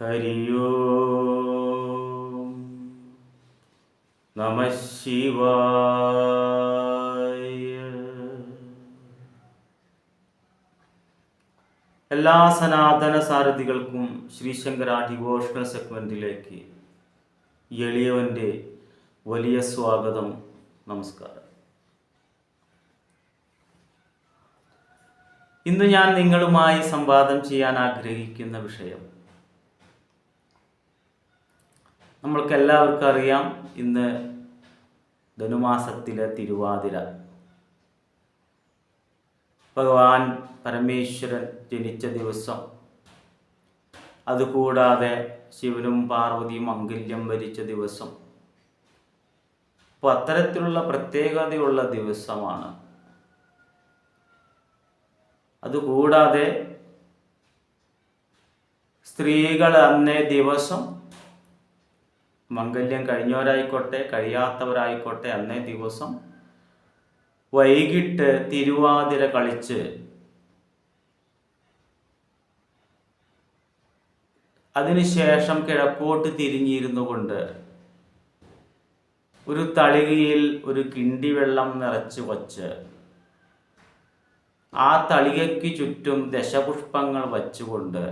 ഹരിയോ നമ ശിവായ. എല്ലാ സനാതന സാരഥികൾക്കും ശ്രീശങ്കര ഡിവോഷണൽ സെഗ്മെന്റിലേക്ക് എളിയവന്റെ വലിയ സ്വാഗതം നമസ്കാരം. ഇന്ന് ഞാൻ നിങ്ങളുമായി സംവാദം ചെയ്യാൻ ആഗ്രഹിക്കുന്ന വിഷയം നമ്മൾക്ക് എല്ലാവർക്കും അറിയാം ഇന്ന് ധനുമാസത്തിലെ തിരുവാതിര. ഭഗവാൻ പരമേശ്വരൻ ജനിച്ച ദിവസം. അതുകൂടാതെ ശിവനും പാർവതിയും അംഗല്യം വരിച്ച ദിവസം. അപ്പോൾ അത്തരത്തിലുള്ള പ്രത്യേകതയുള്ള ദിവസമാണ്. അതുകൂടാതെ സ്ത്രീകൾ അന്നേ ദിവസം മംഗല്യം കഴിഞ്ഞവരായിക്കോട്ടെ കഴിയാത്തവരായിക്കോട്ടെ അന്നേ ദിവസം വൈകിട്ട് തിരുവാതിര കളിച്ച് അതിനുശേഷം കിഴക്കോട്ട് തിരിഞ്ഞിരുന്നു കൊണ്ട് ഒരു തളികയിൽ ഒരു കിണ്ടി വെള്ളം നിറച്ച് വച്ച് ആ തളികയ്ക്ക് ചുറ്റും ദശപുഷ്പങ്ങൾ വച്ചുകൊണ്ട്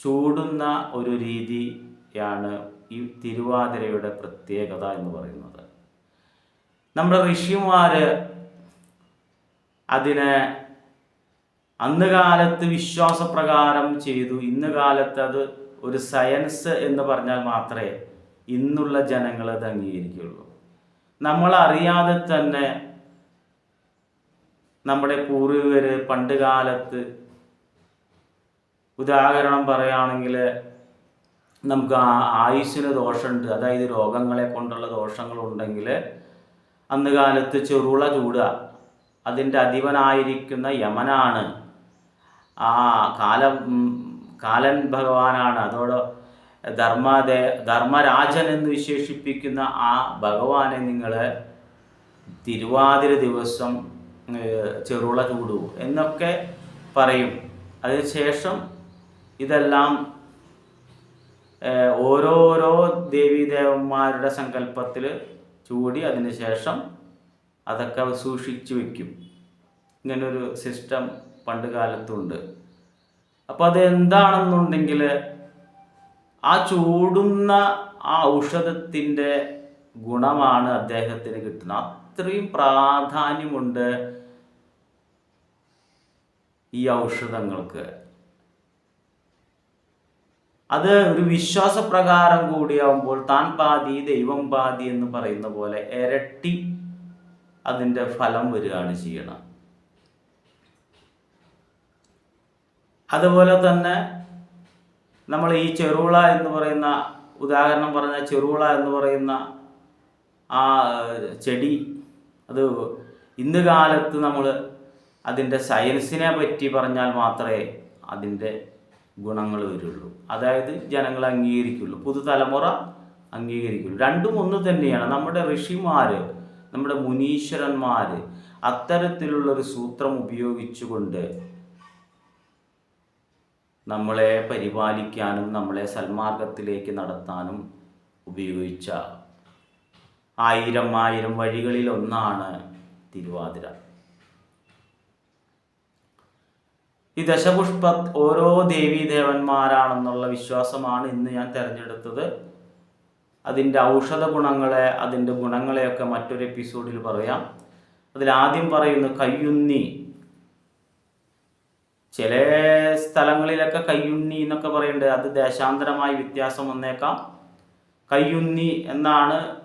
ചൂടുന്ന ഒരു രീതിയാണ് ഈ തിരുവാതിരയുടെ പ്രത്യേകത എന്ന് പറയുന്നത്. നമ്മുടെ ഋഷിമാര് അതിനെ അന്ന് കാലത്ത് വിശ്വാസപ്രകാരം ചെയ്തു ഇന്ന് കാലത്ത് അത് ഒരു സയൻസ് എന്ന് പറഞ്ഞാൽ മാത്രമേ ഇന്നുള്ള ജനങ്ങൾ അത് അംഗീകരിക്കുകയുള്ളൂ. നമ്മൾ അറിയാതെ തന്നെ നമ്മുടെ പൂർവികർ പണ്ട് കാലത്ത് ഉദാഹരണം പറയുകയാണെങ്കിൽ നമുക്ക് ആയുസ്സിന് ദോഷമുണ്ട്. അതായത് രോഗങ്ങളെ കൊണ്ടുള്ള ദോഷങ്ങളുണ്ടെങ്കിൽ അന്ന് കാലത്ത് ചെറുള ചൂടുക. അതിന്റെ അധിപനായിരിക്കുന്ന യമനാണ്. ആ കാലം കാലൻ ഭഗവാനാണ്. അതോടെ ധർമ്മദേ ധർമ്മരാജൻ എന്ന് വിശേഷിപ്പിക്കുന്ന ആ ഭഗവാനെ നിങ്ങൾ തിരുവാതിര ദിവസം ചെറുള ചൂടു എന്നൊക്കെ പറയും. അതിനുശേഷം ഇതെല്ലാം ഓരോരോ ദേവീദേവന്മാരുടെ സങ്കല്പത്തിൽ ചൂടി അതിനുശേഷം അതൊക്കെ സൂക്ഷിച്ചു വയ്ക്കും ഇങ്ങനൊരു സിസ്റ്റം പണ്ട് കാലത്തുണ്ട്. അപ്പോൾ അത് എന്താണെന്നുണ്ടെങ്കിൽ ആ ചൂടുന്ന ആ ഔഷധത്തിന്റെ ഗുണമാണ് അദ്ദേഹത്തിന് കിട്ടുന്നത്. അത്രയും പ്രാധാന്യമുണ്ട് ഈ ഔഷധങ്ങൾക്ക്. അത് ഒരു വിശ്വാസപ്രകാരം കൂടിയാവുമ്പോൾ താൻ പാതി ദൈവം പാതി എന്ന് പറയുന്ന പോലെ ഇരട്ടി അതിന്റെ ഫലം വരികയാണ് ചെയ്യണം. അതുപോലെ തന്നെ നമ്മൾ ഈ ചെറുള എന്ന് പറയുന്ന ഉദാഹരണം പറഞ്ഞ ചെറുള എന്ന് പറയുന്ന ആ ചെടി അത് ഇന്ന് കാലത്ത് നമ്മൾ അതിന്റെ സയൻസിനെ പറ്റി പറഞ്ഞാൽ മാത്രമേ അതിന്റെ ഗുണങ്ങൾ വരുള്ളൂ. അതായത് ജനങ്ങൾ അംഗീകരിക്കുള്ളൂ. പുതുതലമുറ അംഗീകരിക്കുള്ളൂ. രണ്ടും ഒന്ന് തന്നെയാണ്. നമ്മുടെ ഋഷിമാർ നമ്മുടെ മുനീശ്വരന്മാർ അത്തരത്തിലുള്ളൊരു സൂത്രം ഉപയോഗിച്ചുകൊണ്ട് നമ്മളെ പരിപാലിക്കാനും നമ്മളെ സന്മാർഗത്തിലേക്ക് നടത്താനും ഉപയോഗിച്ച ആയിരം ആയിരം വഴികളിൽ ഒന്നാണ് തിരുവാതിര. ഈ ദശപുഷ്പ ഓരോ ദേവീ ദേവന്മാരാണെന്നുള്ള വിശ്വാസമാണ് ഇന്ന് ഞാൻ തിരഞ്ഞെടുത്തത്. അതിന്റെ ഔഷധ ഗുണങ്ങളെ അതിന്റെ ഗുണങ്ങളെയൊക്കെ മറ്റൊരു എപ്പിസോഡിൽ പറയാം. അതിൽ ആദ്യം പറയുന്നു കയ്യുന്നി ചില സ്ഥലങ്ങളിലൊക്കെ കയ്യുണ്ണി എന്നൊക്കെ പറയുന്നുണ്ട്. അത് ദേശാന്തരമായി വ്യത്യാസം വന്നേക്കാം. കയ്യുന്നി എന്നാണ്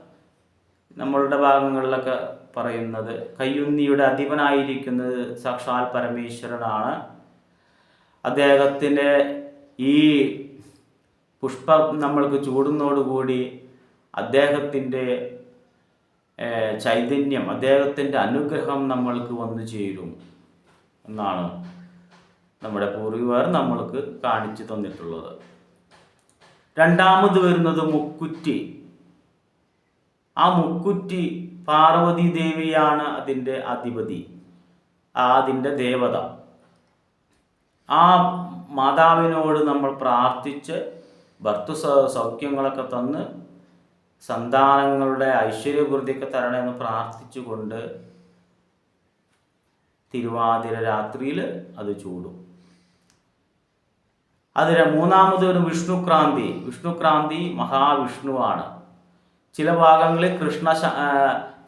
നമ്മളുടെ ഭാഗങ്ങളിലൊക്കെ പറയുന്നത്. കയ്യുന്നിയുടെ അധിപനായിരിക്കുന്നത് സാക്ഷാൽ പരമേശ്വരനാണ്. അദ്ദേഹത്തിന്റെ ഈ പുഷ്പം നമ്മൾക്ക് ചൂടുന്നതോടുകൂടി അദ്ദേഹത്തിന്റെ ചൈതന്യം അദ്ദേഹത്തിന്റെ അനുഗ്രഹം നമ്മൾക്ക് വന്നു ചേരും എന്നാണ് നമ്മുടെ പൂർവികർ നമ്മൾക്ക് കാണിച്ചു തന്നിട്ടുള്ളത്. രണ്ടാമത് വരുന്നത് മുക്കുറ്റി. ആ മുക്കുറ്റി പാർവതി ദേവിയാണ് അതിന്റെ അധിപതി അതിന്റെ ദേവത. ആ മാതാവിനോട് നമ്മൾ പ്രാർത്ഥിച്ച് ഭർത്തു സൗഖ്യങ്ങളൊക്കെ തന്ന് സന്താനങ്ങളുടെ ഐശ്വര്യവൃദ്ധിയൊക്കെ തരണമെന്ന് പ്രാർത്ഥിച്ചുകൊണ്ട് തിരുവാതിര രാത്രിയിൽ അത് ചൂടും. അതിന് മൂന്നാമത് ഒരു വിഷ്ണുക്രാന്തി. വിഷ്ണുക്രാന്തി മഹാവിഷ്ണുവാണ്. ചില ഭാഗങ്ങളിൽ കൃഷ്ണ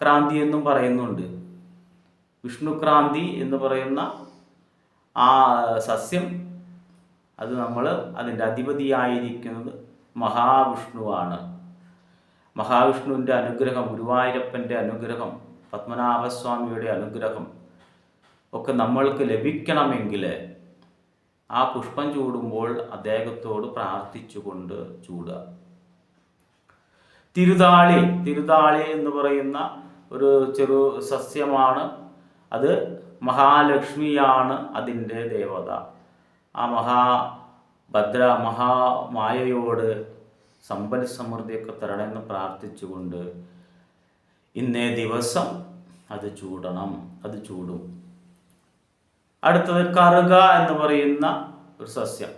ക്രാന്തി എന്നും പറയുന്നുണ്ട്. വിഷ്ണുക്രാന്തി എന്ന് പറയുന്ന ആ സസ്യം അത് നമ്മൾ അതിന്റെ അധിപതിയായിരിക്കുന്നത് മഹാവിഷ്ണുവാണ്. മഹാവിഷ്ണുവിന്റെ അനുഗ്രഹം ഗുരുവായൂരപ്പന്റെ അനുഗ്രഹം പത്മനാഭസ്വാമിയുടെ അനുഗ്രഹം ഒക്കെ നമ്മൾക്ക് ലഭിക്കണമെങ്കിൽ ആ പുഷ്പം ചൂടുമ്പോൾ അദ്ദേഹത്തോട് പ്രാർത്ഥിച്ചുകൊണ്ട് ചൂടുക. തിരുതാളി തിരുതാളി എന്ന് പറയുന്ന ഒരു ചെറു സസ്യമാണ്. അത് മഹാലക്ഷ്മിയാണ് അതിന്റെ ദേവത. ആ മഹാ മഹാഭദ്ര മഹാമായയോട് സമ്പൽ സമൃദ്ധിയൊക്കെ തരണമെന്ന് പ്രാർത്ഥിച്ചുകൊണ്ട് ഇന്നേ ദിവസം അത് ചൂടണം അത് ചൂടും. അടുത്തത് കറുക എന്ന് പറയുന്ന ഒരു സസ്യം.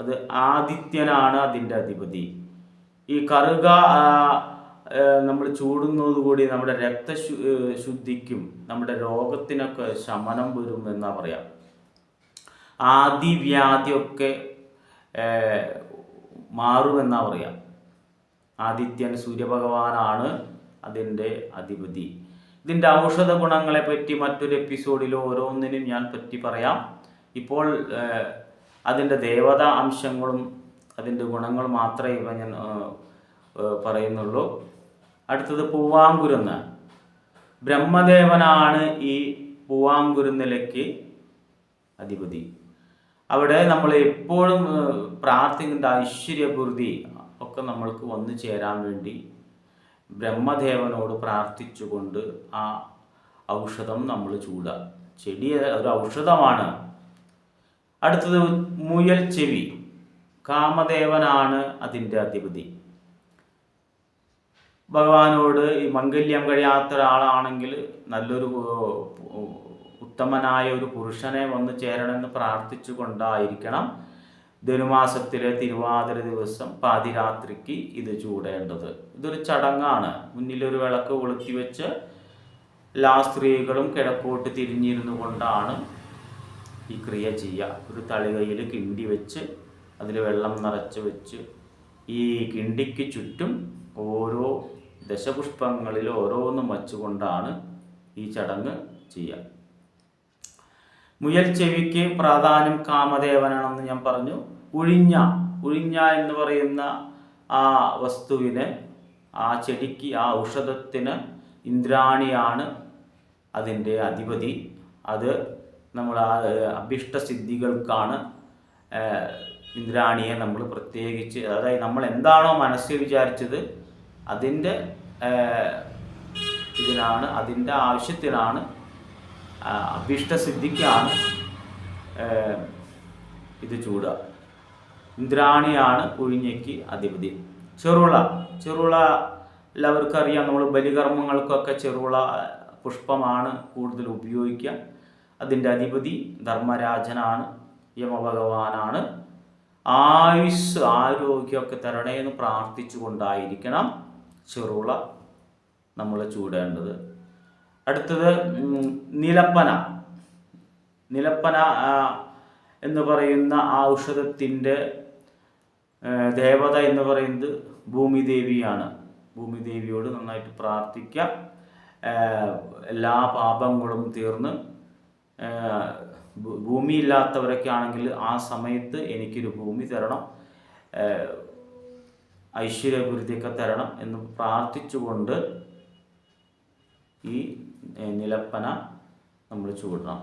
അത് ആദിത്യനാണ് അതിന്റെ അധിപതി. ഈ കറുക നമ്മൾ ചൂടുന്നത് കൂടി നമ്മുടെ രക്തശു ശുദ്ധിക്കും നമ്മുടെ രോഗത്തിനൊക്കെ ശമനം വരും എന്നാ പറയാം. ആദിവ്യാധിയൊക്കെ മാറുമെന്നാ പറയാം. ആദിത്യൻ സൂര്യഭഗവാനാണ് അതിന്റെ അധിപതി. ഇതിന്റെ ഔഷധ ഗുണങ്ങളെ പറ്റി മറ്റൊരു എപ്പിസോഡിൽ ഓരോന്നിനും ഞാൻ പറ്റി പറയാം. ഇപ്പോൾ അതിന്റെ ദേവതാ അംശങ്ങളും അതിന്റെ ഗുണങ്ങൾ മാത്രമേ ഇവ ഞാൻ പറയുന്നുള്ളൂ. അടുത്തത് പൂവാങ്കുരുന്ന്. ബ്രഹ്മദേവനാണ് ഈ പൂവാങ്കുരുന്നിലേക്ക് അധിപതി. അവിടെ നമ്മൾ എപ്പോഴും പ്രാർത്ഥിക്കേണ്ട ഐശ്വര്യപൂർത്തി ഒക്കെ നമ്മൾക്ക് വന്നു ചേരാൻ വേണ്ടി ബ്രഹ്മദേവനോട് പ്രാർത്ഥിച്ചുകൊണ്ട് ആ ഔഷധം നമ്മൾ ചൂടുക. ചെടി ഒരു ഔഷധമാണ്. അടുത്തത് മുയൽ ചെവി. കാമദേവനാണ് അതിന്റെ അധിപതി. ഭഗവാനോട് ഈ മംഗല്യം കഴിയാത്ത ഒരാളാണെങ്കിൽ നല്ലൊരു ഉത്തമനായ ഒരു പുരുഷനെ വന്ന് ചേരണമെന്ന് പ്രാർത്ഥിച്ചു കൊണ്ടായിരിക്കണം ധനുമാസത്തിലെ തിരുവാതിര ദിവസം പാതിരാത്രിക്ക് ഇത് ചൂടേണ്ടത്. ഇതൊരു ചടങ്ങാണ്. മുന്നിലൊരു വിളക്ക് കൊളുത്തി വെച്ച് എല്ലാ സ്ത്രീകളും കിഴക്കോട്ട് തിരിഞ്ഞിരുന്നു കൊണ്ടാണ് ഈ ക്രിയ ചെയ്യുക. ഒരു തളികയിൽ കിണ്ടി വെച്ച് അതിൽ വെള്ളം നിറച്ച് വെച്ച് ഈ കിണ്ടിക്ക് ചുറ്റും ഓരോ ദശപുഷ്പങ്ങളിൽ ഓരോന്നും വച്ചുകൊണ്ടാണ് ഈ ചടങ്ങ് ചെയ്യുക. മുയൽ ചെവിക്ക് പ്രാധാന്യം കാമദേവനാണെന്ന് ഞാൻ പറഞ്ഞു. ഉഴിഞ്ഞ ഉഴിഞ്ഞ എന്ന് പറയുന്ന ആ വസ്തുവിന് ആ ചെടിക്ക് ആ ഔഷധത്തിന് ഇന്ദ്രാണിയാണ് അതിന്റെ അധിപതി. അത് നമ്മൾ ആ അഭിഷ്ടസിദ്ധികൾക്കാണ് ഇന്ദ്രാണിയെ നമ്മൾ പ്രത്യേകിച്ച് അതായത് നമ്മൾ എന്താണോ മനസ്സിൽ വിചാരിച്ചത് അതിന്റെ ഇതിനാണ് അതിന്റെ ആവശ്യത്തിനാണ് അഭീഷ്ടസിദ്ധിക്കാണ് ഇത് ചൂടുക. ഇന്ദ്രാണിയാണ് ഉഴിഞ്ഞയ്ക്ക് അധിപതി. ചെറുള ചെറുള എല്ലാവർക്കും അറിയാം നമ്മൾ ബലികർമ്മങ്ങൾക്കൊക്കെ ചെറുള പുഷ്പമാണ് കൂടുതൽ ഉപയോഗിക്കുക. അതിന്റെ അധിപതി ധർമ്മരാജനാണ് യമഭഗവാനാണ്. ആയുസ് ആരോഗ്യമൊക്കെ തരണേ എന്ന് പ്രാർത്ഥിച്ചുകൊണ്ടായിരിക്കണം. ചെറുള നമ്മൾ ചൂടേണ്ടത്. അടുത്തത് നിലപ്പന. നിലപ്പന എന്ന് പറയുന്ന ഔഷധത്തിന്റെ ദേവത എന്ന് പറയുന്നത് ഭൂമിദേവിയാണ്. ഭൂമിദേവിയോട് നന്നായിട്ട് പ്രാർത്ഥിക്കാം. എല്ലാ പാപങ്ങളും തീർന്ന് ഭൂമിയില്ലാത്തവരൊക്കെ ആണെങ്കിൽ ആ സമയത്ത് എനിക്കൊരു ഭൂമി തരണം. ആ, ഐശ്വര്യപൂർത്തിയൊക്കെ തരണം എന്ന് പ്രാർത്ഥിച്ചുകൊണ്ട് ഈ നിലപ്പന നമ്മൾ ചൂടണം.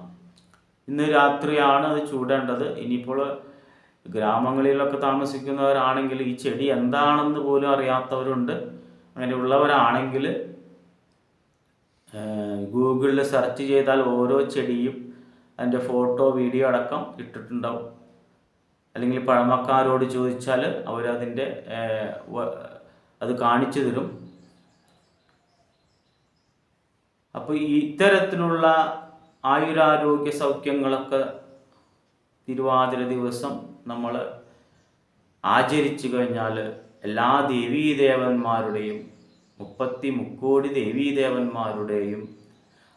ഇന്ന് രാത്രിയാണ് അത് ചൂടേണ്ടത്. ഇനിയിപ്പോൾ ഗ്രാമങ്ങളിലൊക്കെ താമസിക്കുന്നവരാണെങ്കിൽ ഈ ചെടി എന്താണെന്ന് പോലും അറിയാത്തവരുണ്ട്. അങ്ങനെയുള്ളവരാണെങ്കിൽ ഗൂഗിളിൽ സെർച്ച് ചെയ്താൽ ഓരോ ചെടിയും അതിന്റെ ഫോട്ടോ വീഡിയോ അടക്കം ഇട്ടിട്ടുണ്ടാവും. അല്ലെങ്കിൽ പഴമക്കാരോട് ചോദിച്ചാൽ അവരതിന്റെ അത് കാണിച്ചു തരും. അപ്പോൾ ഇത്തരത്തിലുള്ള ആയുരാരോഗ്യ സൗഖ്യങ്ങളൊക്കെ തിരുവാതിര ദിവസം നമ്മൾ ആചരിച്ചു കഴിഞ്ഞാൽ എല്ലാ ദേവീദേവന്മാരുടെയും മുപ്പത്തി മുക്കോടി ദേവീദേവന്മാരുടെയും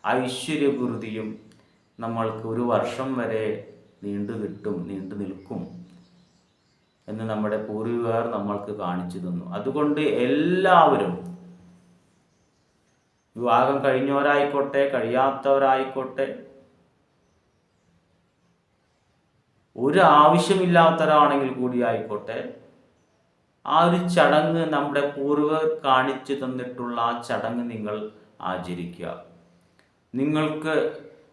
ഐശ്വര്യപൂർത്തിയും നമ്മൾക്ക് ഒരു വർഷം വരെ നീണ്ടു കിട്ടും നീണ്ടു നിൽക്കും എന്ന് നമ്മുടെ പൂർവികർ നമ്മൾക്ക് കാണിച്ചു തന്നു. അതുകൊണ്ട് എല്ലാവരും വിവാഹം കഴിഞ്ഞവരായിക്കോട്ടെ കഴിയാത്തവരായിക്കോട്ടെ ഒരു ആവശ്യമില്ലാത്തവരാണെങ്കിൽ കൂടി ആയിക്കോട്ടെ ആ ഒരു ചടങ്ങ് നമ്മുടെ പൂർവർ കാണിച്ചു തന്നിട്ടുള്ള ആ ചടങ്ങ് നിങ്ങൾ ആചരിക്കുക. നിങ്ങൾക്ക്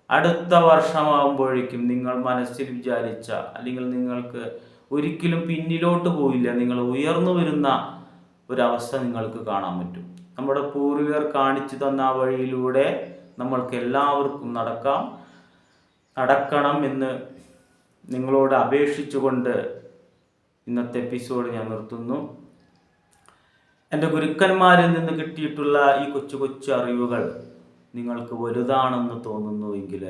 അടുത്ത വർഷമാകുമ്പോഴേക്കും നിങ്ങൾ മനസ്സിൽ വിചാരിച്ച അല്ലെങ്കിൽ നിങ്ങൾക്ക് ഒരിക്കലും പിന്നിലോട്ട് പോയില്ല. നിങ്ങൾ ഉയർന്നു വരുന്ന ഒരവസ്ഥ നിങ്ങൾക്ക് കാണാൻ പറ്റും. നമ്മുടെ പൂർവികർ കാണിച്ചു തന്ന ആ വഴിയിലൂടെ നമ്മൾക്ക് എല്ലാവർക്കും നടക്കാം. നടക്കണം എന്ന് നിങ്ങളോട് അപേക്ഷിച്ചുകൊണ്ട് ഇന്നത്തെ എപ്പിസോഡ് ഞാൻ നിർത്തുന്നു. എന്റെ ഗുരുക്കന്മാരിൽ നിന്ന് കിട്ടിയിട്ടുള്ള ഈ കൊച്ചു കൊച്ചു അറിവുകൾ നിങ്ങൾക്ക് വലുതാണെന്ന് തോന്നുന്നുവെങ്കിൽ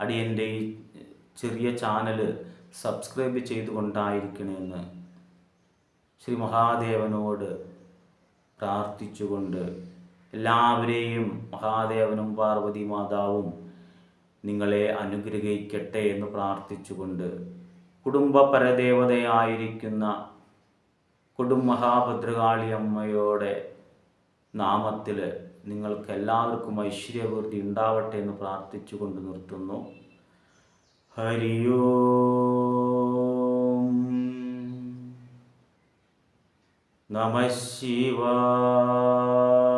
അടിയന്റെ ഈ ചെറിയ ചാനൽ സബ്സ്ക്രൈബ് ചെയ്തുകൊണ്ടായിരിക്കണമെന്ന് ശ്രീ മഹാദേവനോട് പ്രാർത്ഥിച്ചുകൊണ്ട് എല്ലാവരെയും മഹാദേവനും പാർവതി മാതാവും നിങ്ങളെ അനുഗ്രഹിക്കട്ടെ എന്ന് പ്രാർത്ഥിച്ചുകൊണ്ട് കുടുംബ പരദേവതയായിരിക്കുന്ന കൊടും മഹാഭദ്രകാളി അമ്മയോടെ നാമത്തിൽ നിങ്ങൾക്ക് എല്ലാവർക്കും ഐശ്വര്യവൃദ്ധി ഉണ്ടാവട്ടെ എന്ന് പ്രാർത്ഥിച്ചുകൊണ്ട് നിർത്തുന്നു. ഹരിയോ നമ ശിവായ